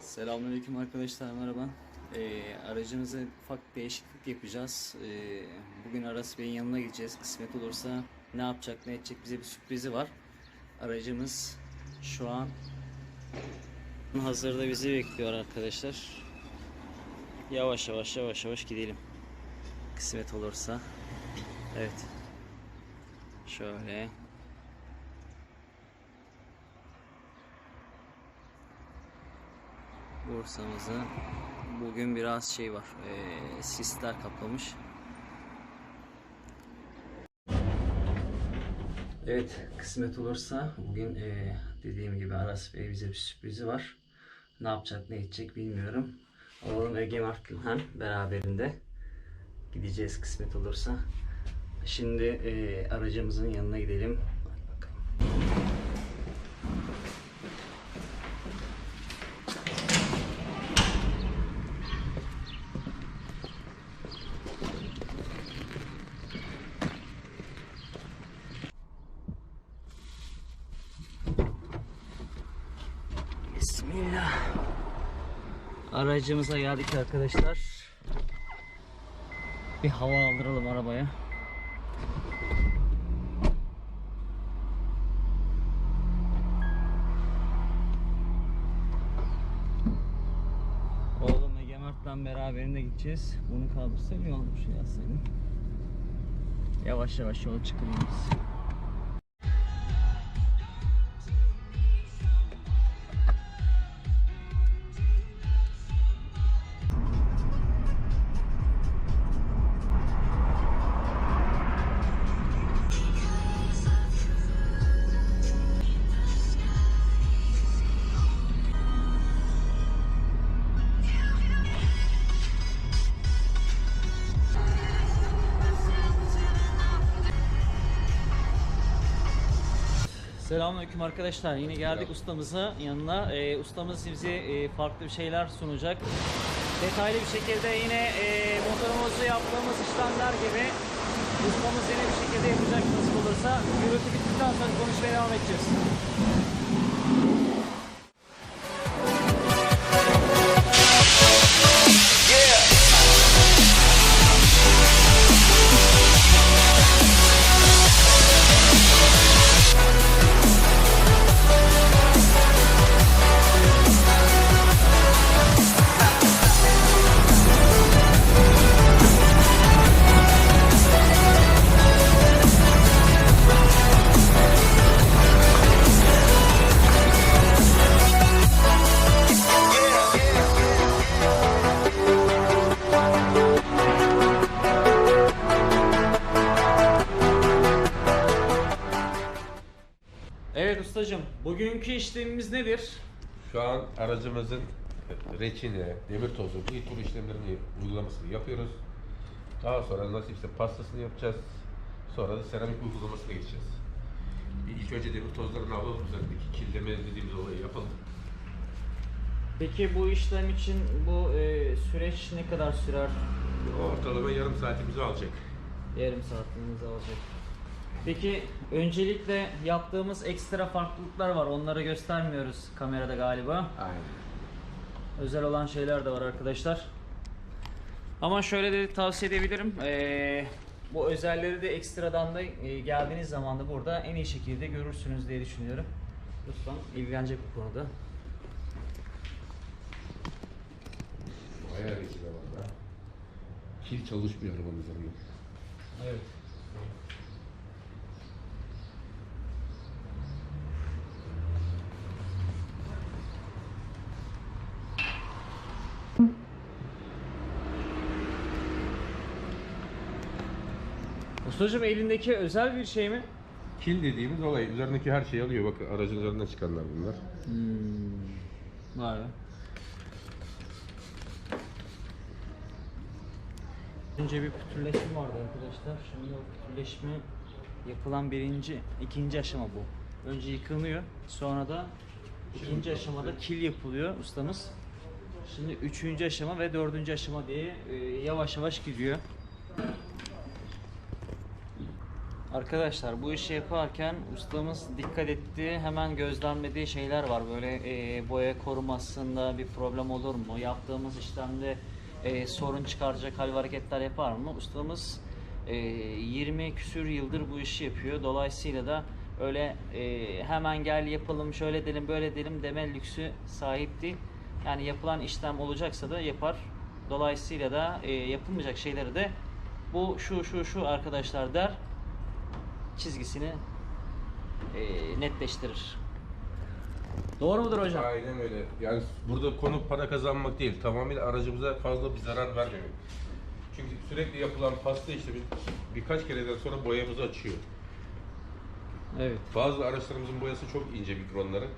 Selamünaleyküm arkadaşlar merhaba. Ee, aracımıza ufak değişiklik yapacağız. Ee, bugün Aras Bey'in yanına gideceğiz. Kısmet olursa ne yapacak ne edecek bize bir sürprizi var. Aracımız şu an hazırda bizi bekliyor arkadaşlar. Yavaş yavaş yavaş yavaş gidelim. Kısmet olursa. Evet. Şöyle. Bursa'mızı bugün biraz şey var eee, sisler kaplamış. Evet kısmet olursa bugün eee, dediğim gibi Aras Bey bize bir sürprizi var. Ne yapacak ne edecek bilmiyorum. Alalım Ege Martılhan beraberinde gideceğiz kısmet olursa. Şimdi eee, aracımızın yanına gidelim. Aracımıza geldik arkadaşlar. Bir hava aldıralım arabaya. Oğlum Ege Mert'le beraberinde gideceğiz. Bunu kaldırsak iyi olmuş ya senin. Yavaş yavaş yola çıkalım Selamünaleyküm arkadaşlar. Yine geldik ustamızın yanına. Ee, ustamız bize e, farklı bir şeyler sunacak. Detaylı bir şekilde yine e, motorumuzu yaptığımız işlemler gibi ustamız yine bir şekilde yapacak nasıl olursa. Gürültü bittikten sonra konuşmaya devam edeceğiz. Bugünkü işlemimiz nedir? Şu an aracımızın reçine, demir tozu, bu tur işlemlerini uygulamasını yapıyoruz. Daha sonra nasipse pastasını yapacağız. Sonra da seramik uygulamasına geçeceğiz. İlk önce demir tozlarını alalım üzerindeki kirleme dediğimiz olayı yapalım. Peki bu işlem için bu e, süreç ne kadar sürer? Ortalama yarım saatimizi alacak. Yarım saatinizi alacak. Peki öncelikle yaptığımız ekstra farklılıklar var. Onları göstermiyoruz kamerada galiba. Aynen. Özel olan şeyler de var arkadaşlar. Ama şöyle de tavsiye edebilirim. Ee, bu özelleri de ekstradan da e, geldiğiniz zaman da burada en iyi şekilde görürsünüz diye düşünüyorum. Lütfen ilgilenecek bu konuda. Bayağı reçine var da. Kil çalışmıyor arabanın üzerinde. Evet. Ustacığım elindeki özel bir şey mi? Kil dediğimiz olay üzerindeki her şeyi alıyor. Bakın aracın üzerinden çıkanlar bunlar. Hmm. Var. Önce bir pütürleşme vardı arkadaşlar. Şimdi o pütürleşme yapılan birinci, ikinci aşama bu. Önce yıkanıyor, sonra da ikinci aşamada kil yapılıyor ustamız. Şimdi üçüncü aşama ve dördüncü aşama diye e, yavaş yavaş gidiyor. Arkadaşlar bu işi yaparken ustamız dikkat ettiği hemen gözlemlediği şeyler var. Böyle e, boya korumasında bir problem olur mu? Yaptığımız işlemde e, sorun çıkaracak hal ve hareketler yapar mı? Ustamız e, 20 küsür yıldır bu işi yapıyor. Dolayısıyla da öyle e, hemen gel yapalım şöyle edelim böyle edelim deme lüksü sahip değil. Yani yapılan işlem olacaksa da yapar. Dolayısıyla da e, yapılmayacak şeyleri de bu şu şu şu arkadaşlar der çizgisini e, netleştirir. Doğru mudur hocam? Aynen öyle. Yani burada konu para kazanmak değil. Tamamıyla aracımıza fazla bir zarar vermemek. Çünkü sürekli yapılan pasta işlemi birkaç kereden sonra boyamızı açıyor. Evet. Bazı araçlarımızın boyası çok ince mikronları.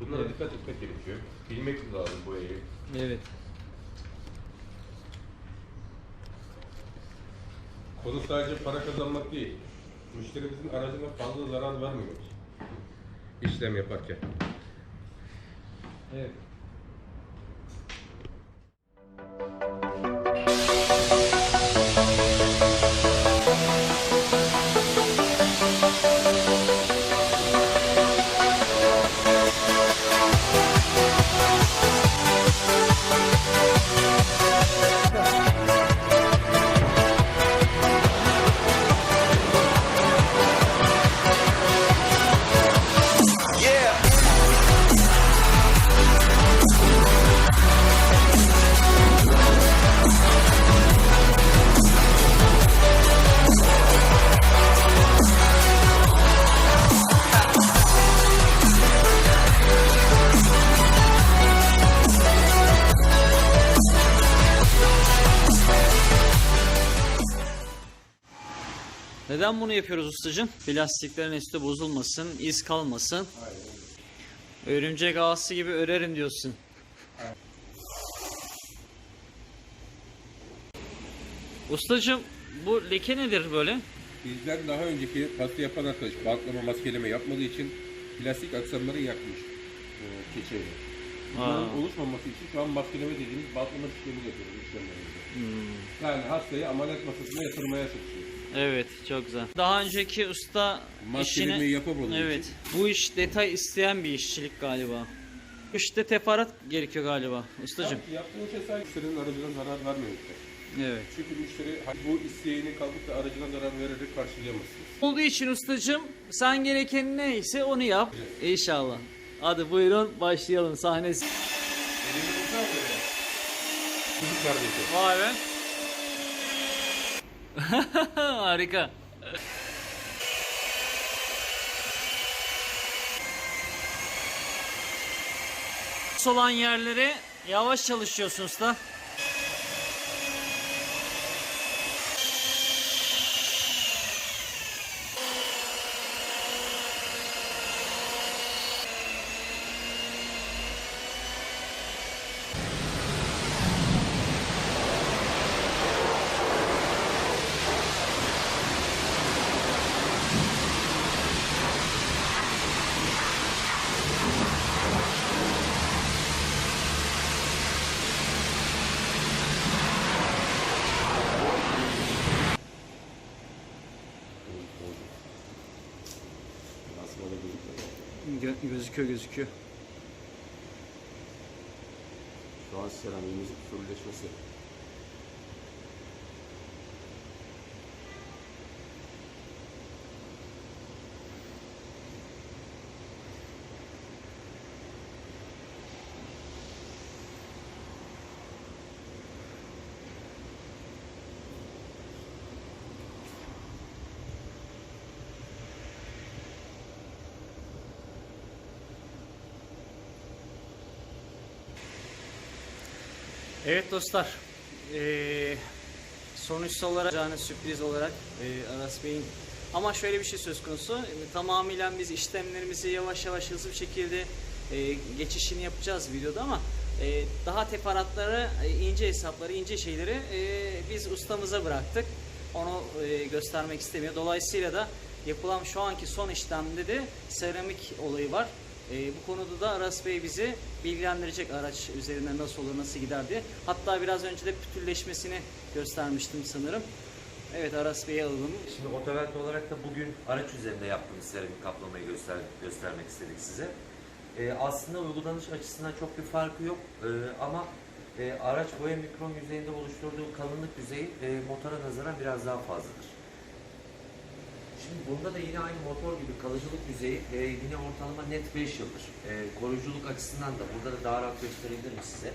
Bunlara Evet. dikkat etmek gerekiyor. Bilmek lazım boyayı. Evet. Konu sadece para kazanmak değil. Müşterimizin aracına fazla zarar vermemek. İşlem yaparken. Evet. Neden bunu yapıyoruz ustacığım? Plastiklerin üstü bozulmasın, iz kalmasın. Örümcek ağası gibi örerim diyorsun. Ustacığım bu leke nedir böyle? Bizden daha önceki pasta yapan arkadaş bantlama maskeleme yapmadığı için plastik aksamları yakmış e, keçeyle. Bunların oluşmaması için şu an maskeleme dediğimiz bantlama işlemi yapıyoruz işlemlerimizde. Hmm. Yani hastayı ameliyat masasına yatırmaya çalışıyoruz. Evet çok güzel. Daha önceki usta işini... yapamadığı Evet. için. Bu iş detay isteyen bir işçilik galiba. Bu işte teferruat gerekiyor galiba ustacığım. Tabii Yaptığın şey sadece müşterinin aracına zarar vermemekte. Evet. Çünkü müşteri bu isteğini kalkıp da aracına zarar vererek karşılayamazsınız. Olduğu için ustacığım sen gereken neyse onu yap. İnşallah. Hadi buyurun başlayalım sahnesi. Elini tutar mı? Çocuk kardeşi. Vay be. Harika. olan yerleri yavaş çalışıyorsun usta. Gö- gözüküyor gözüküyor. Şu an seramiğimizin fullleşmesi. Evet dostlar. Ee, sonuç olarak yani sürpriz olarak e, Aras Bey'in ama şöyle bir şey söz konusu. E, Tamamıyla biz işlemlerimizi yavaş yavaş hızlı bir şekilde e, geçişini yapacağız videoda ama e, daha teferruatları, e, ince hesapları, ince şeyleri e, biz ustamıza bıraktık. Onu e, göstermek istemiyor. Dolayısıyla da yapılan şu anki son işlemde de seramik olayı var. E, bu konuda da Aras Bey bizi bilgilendirecek araç üzerine nasıl olur, nasıl gider diye. Hatta biraz önce de pütürleşmesini göstermiştim sanırım. Evet Aras Bey'i alalım. Şimdi otovet olarak da bugün araç üzerinde yaptığımız seramik kaplamayı göster göstermek istedik size. Ee, aslında uygulanış açısından çok bir farkı yok Ee, ama e, araç boya mikron yüzeyinde oluşturduğu kalınlık yüzeyi e, motora nazaran biraz daha fazladır. Şimdi bunda da yine aynı motor gibi kalıcılık yüzeyi e, yine ortalama net 5 yıldır. E, koruyuculuk açısından da burada da daha rahat gösterebilirim size.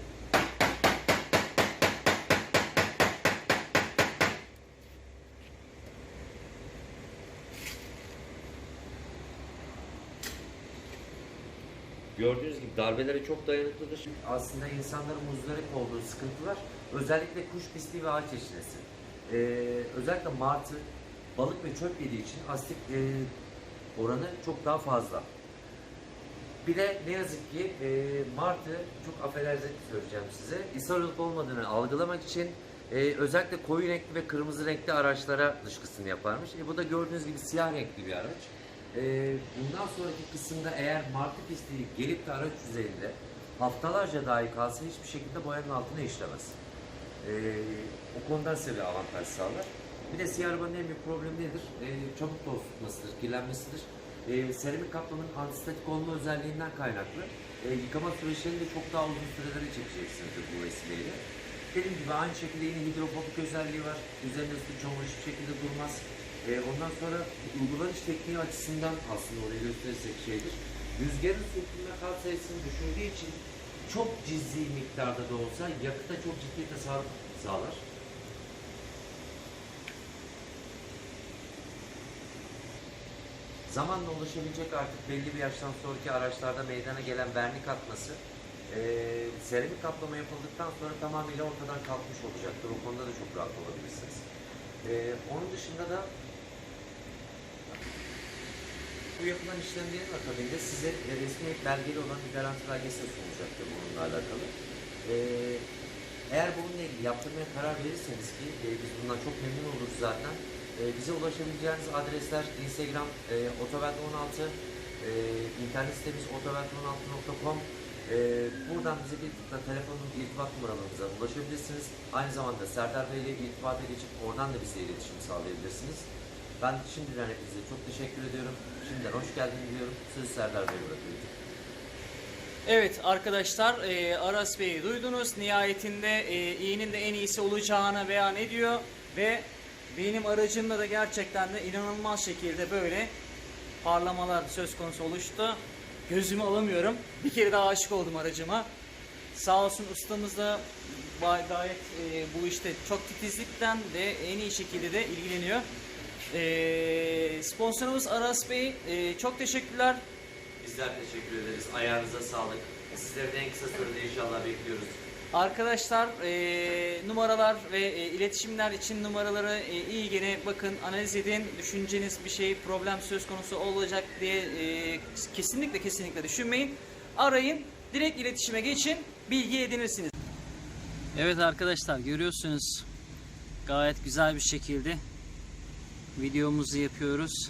Gördüğünüz gibi darbelere çok dayanıklıdır. Aslında insanların muzdarip olduğu sıkıntılar özellikle kuş pisliği ve ağaç eşinesi. Ee, özellikle martı, balık ve çöp yediği için astik e, oranı çok daha fazla. Bir de ne yazık ki e, martı çok affedersiniz söyleyeceğim size. ishal olmadığını algılamak için e, özellikle koyu renkli ve kırmızı renkli araçlara dışkısını yaparmış. E, bu da gördüğünüz gibi siyah renkli bir araç. E, bundan sonraki kısımda eğer martı pisliği gelip de araç üzerinde haftalarca dahi kalsa hiçbir şekilde boyanın altına işlemez. E, o konudan size bir avantaj sağlar. Bir de siyah arabanın en büyük problemi nedir? E, çabuk toz tutmasıdır, kirlenmesidir. E, seramik kaplamanın antistatik olma özelliğinden kaynaklı e, yıkama süreçlerini de çok daha uzun sürelere çekeceksinizdir bu vesileyle. Dediğim gibi aynı şekilde yine hidrofobik özelliği var. Üzerinde su çamur şekilde durmaz. E, ondan sonra uygulanış tekniği açısından aslında orayı gösterirsek şeydir. Rüzgarın sürtünme kat sayısını düşürdüğü için çok cizzi miktarda da olsa yakıta çok ciddi tasarruf sağlar. Zamanla ulaşabilecek artık belli bir yaştan sonraki araçlarda meydana gelen vernik atması eee seramik kaplama yapıldıktan sonra tamamıyla ortadan kalkmış olacaktır. O konuda da çok rahat olabilirsiniz. Eee, onun dışında da bu yapılan işlemlerin akabinde size e, resmi belgeli olan bir garanti belgesi sunulacaktır bununla alakalı. Eee, eğer bununla ilgili yaptırmaya karar verirseniz ki e, biz bundan çok memnun oluruz zaten. E, bize ulaşabileceğiniz adresler Instagram e, otovet16, e, internet sitemiz otovet16.com. E, buradan bize bir tıkla telefonun irtibat numaralarımıza ulaşabilirsiniz. Aynı zamanda Serdar Bey ile irtibata geçip oradan da bize iletişim sağlayabilirsiniz. Ben şimdiden hepinize çok teşekkür ediyorum. Şimdiden hoş geldiniz diyorum. Sözü Serdar Bey'e bırakıyorum. Evet arkadaşlar e, Aras Bey'i duydunuz. Nihayetinde e, iyinin de en iyisi olacağını beyan ediyor. Ve benim aracımda da gerçekten de inanılmaz şekilde böyle parlamalar söz konusu oluştu. Gözümü alamıyorum. Bir kere daha aşık oldum aracıma. Sağ olsun ustamız da gayet e, bu işte çok titizlikten ve en iyi şekilde de ilgileniyor. E, sponsorumuz Aras Bey. E, çok teşekkürler. Bizler teşekkür ederiz. Ayağınıza sağlık. Sizleri de en kısa sürede inşallah bekliyoruz. Arkadaşlar e, numaralar ve e, iletişimler için numaraları e, iyi gene bakın analiz edin. Düşünceniz bir şey problem söz konusu olacak diye e, kesinlikle kesinlikle düşünmeyin. Arayın direkt iletişime geçin bilgi edinirsiniz. Evet arkadaşlar görüyorsunuz gayet güzel bir şekilde videomuzu yapıyoruz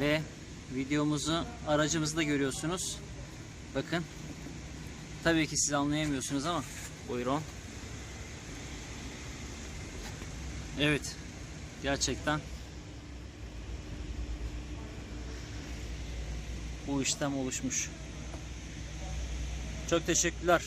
ve videomuzu aracımızda görüyorsunuz. Bakın Tabii ki siz anlayamıyorsunuz ama buyurun. Evet. Gerçekten bu işlem oluşmuş. Çok teşekkürler.